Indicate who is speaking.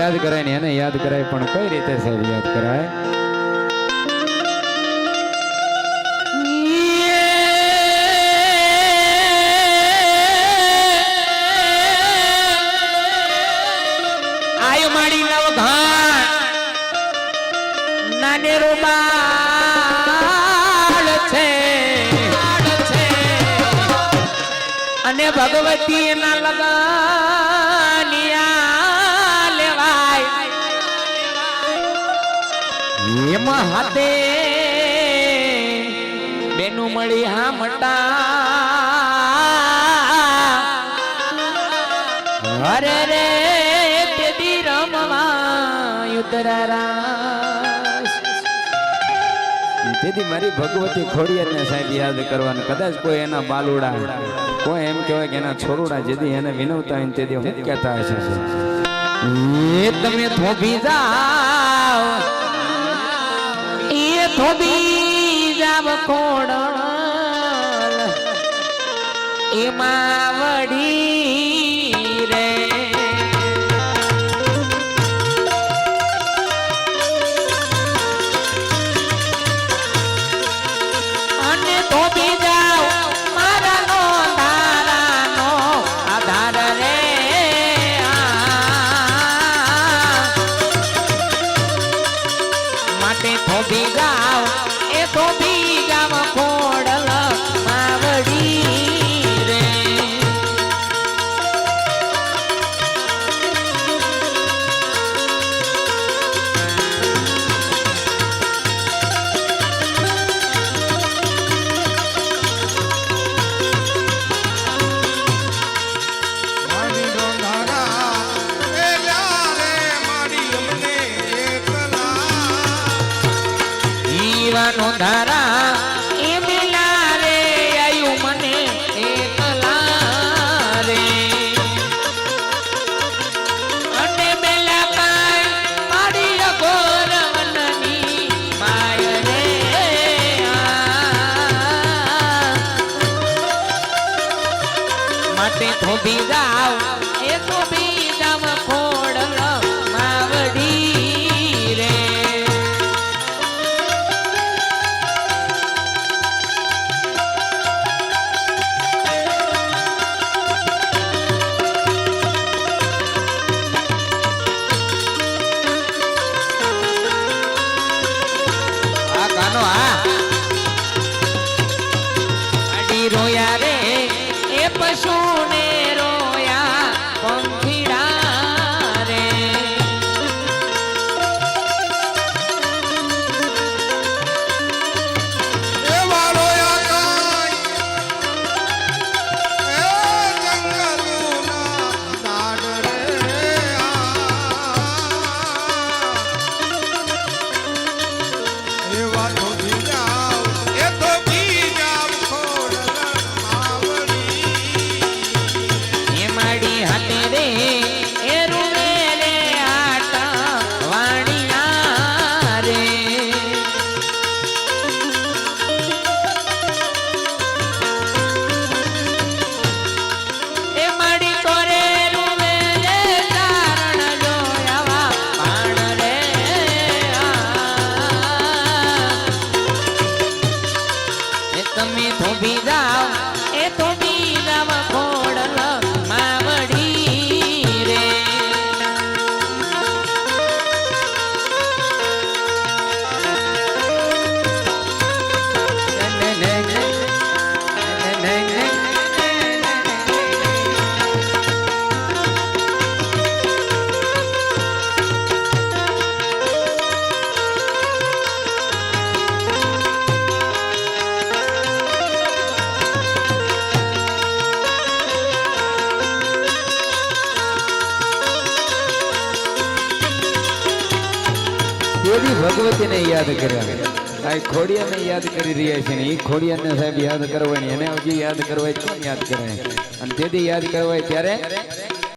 Speaker 1: યાદ કરાય ને એને યાદ કરાય, પણ કઈ રીતે સાહેબ યાદ કરાય?
Speaker 2: અને ભગવતી એના લગનિયા એમાં હાથે બેનું મળી હા મટા અરે રે તેદી રમવા ઉતરારા
Speaker 1: તેથી મારી ભગવતી ખોડિયારને સાહેબ યાદ કરવાનું. કદાચ કોઈ એના બાલુડા કોઈ એમ કહેવાય કે એના છોરુડા જેથી એને વિનવતા હોય ને તેથી હું કહેતા હશે.
Speaker 2: એ તમે થોભી જાવ થોભી જાવ એમાં વડી જીવાનો ધારા. એ મિલા રે, આયુ મને એકલા રે. અને બેલા પાય મારી અઘોર વનની માય માટે થોભી જાવ, એ થોભી காரணம்
Speaker 1: દેવી ભગવતીને યાદ કર્યા. આ ખોડિયાને યાદ કરી રહ્યા છે ને એ ખોડિયાને સાહેબ યાદ કરવાની. એને હજી યાદ કરવા કોણ યાદ કરે? અને તેથી યાદ કરવાય ત્યારે